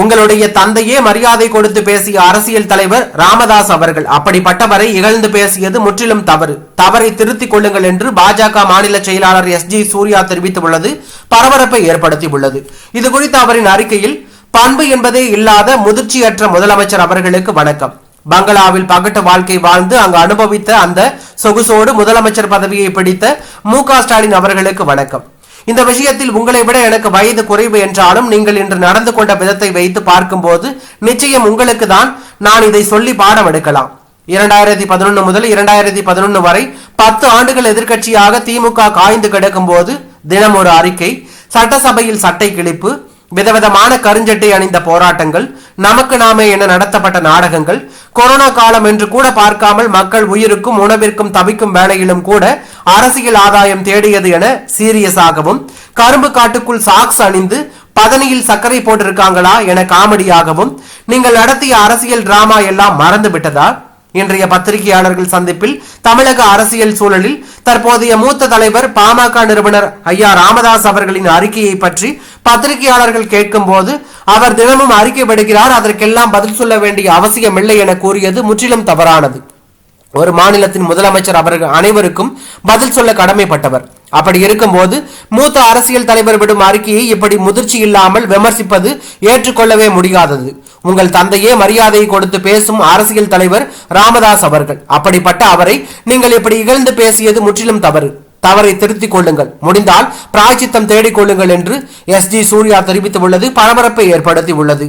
உங்களுடைய தந்தையே மரியாதை கொடுத்து பேசிய அரசியல் தலைவர் ராமதாஸ் அவர்கள். அப்படிப்பட்டவரை இகழ்ந்து பேசியது முற்றிலும் தவறு. தவறை திருத்திக் கொள்ளுங்கள் என்று பாஜக மாநில செயலாளர் எஸ் ஜி சூர்யா தெரிவித்துள்ளது. பரபரப்பை ஏற்படுத்தியுள்ளது. இது குறித்து அவரின் அறிக்கையில் பண்பு என்பதே இல்லாத முதிர்ச்சியற்ற முதலமைச்சர் அவர்களுக்கு வணக்கம். பங்களாவில் பகட்டு வாழ்க்கை வாழ்ந்து அங்கு அனுபவித்த அந்த சொகுசோடு முதலமைச்சர் பதவியை பிடித்த மு க ஸ்டாலின் அவர்களுக்கு வணக்கம். இந்த விஷயத்தில் உங்களை விட எனக்கு வயது குறைவு என்றாலும் நீங்கள் இன்று நடந்து கொண்ட விதத்தை வைத்து பார்க்கும்போது நிச்சயம் உங்களுக்கு தான் நான் இதை சொல்லி பாடம் எடுக்கலாம். இரண்டாயிரத்தி பதினொன்று முதல் இரண்டாயிரத்தி பதினொன்று வரை பத்து ஆண்டுகள் எதிர்க்கட்சியாக திமுக காய்ந்து கிடக்கும் போது தினம் ஒரு அறிக்கை சட்டசபையில் சட்டை கிழிப்பு விதவிதமான கருஞ்சட்டை அணிந்த போராட்டங்கள் நமக்கு நாமே என நடத்தப்பட்ட நாடகங்கள்? கொரோனா காலம் என்று கூட பார்க்காமல் மக்கள் உயிருக்கும் உணவிற்கும் தவிக்கும் வேளையிலும் கூட அரசியல் ஆதாயம் தேடியது என சீரியஸாகவும் கரும்பு காட்டுக்குள் சாக்ஸ் அணிந்து பதனியில் சர்க்கரை போட்டிருக்காங்களா என காமெடியாகவும் நீங்கள் நடத்திய அரசியல் டிராமா எல்லாம் மறந்து விட்டதா இன்றைய பத்திரிகையாளர்கள் சந்திப்பில் தமிழக அரசியல் சூழலில் தற்போதைய மூத்த தலைவர் பாமக நிறுவனர் ஐயா ராமதாஸ் அவர்களின் அறிக்கையை பற்றி பத்திரிகையாளர்கள் கேட்கும்போது அவர் தினமும் அறிக்கை விடுகிறார் அதற்கெல்லாம் பதில் சொல்ல வேண்டிய அவசியமில்லை என கூறியது முற்றிலும் தவறானது. ஒரு மாநிலத்தின் முதலமைச்சர் அவர்கள் அனைவருக்கும் பதில் சொல்ல கடமைப்பட்டவர். அப்படி இருக்கும்போது மூத்த அரசியல் தலைவர் விடும் அறிக்கையை இப்படி முதிர்ச்சி இல்லாமல் விமர்சிப்பது ஏற்றுக்கொள்ளவே முடியாதது. உங்கள் தந்தையே மரியாதை கொடுத்து பேசும் அரசியல் தலைவர் ராமதாஸ் அவர்கள். அப்படிப்பட்ட அவரை நீங்கள் இப்படி இகழ்ந்து பேசியது முற்றிலும் தவறு. தவறை திருத்திக் கொள்ளுங்கள். முடிந்தால் பிராய்ச்சித்தம் தேடிக் கொள்ளுங்கள் என்று எஸ் ஜி சூர்யா தெரிவித்துள்ளது. பரபரப்பை ஏற்படுத்தி உள்ளது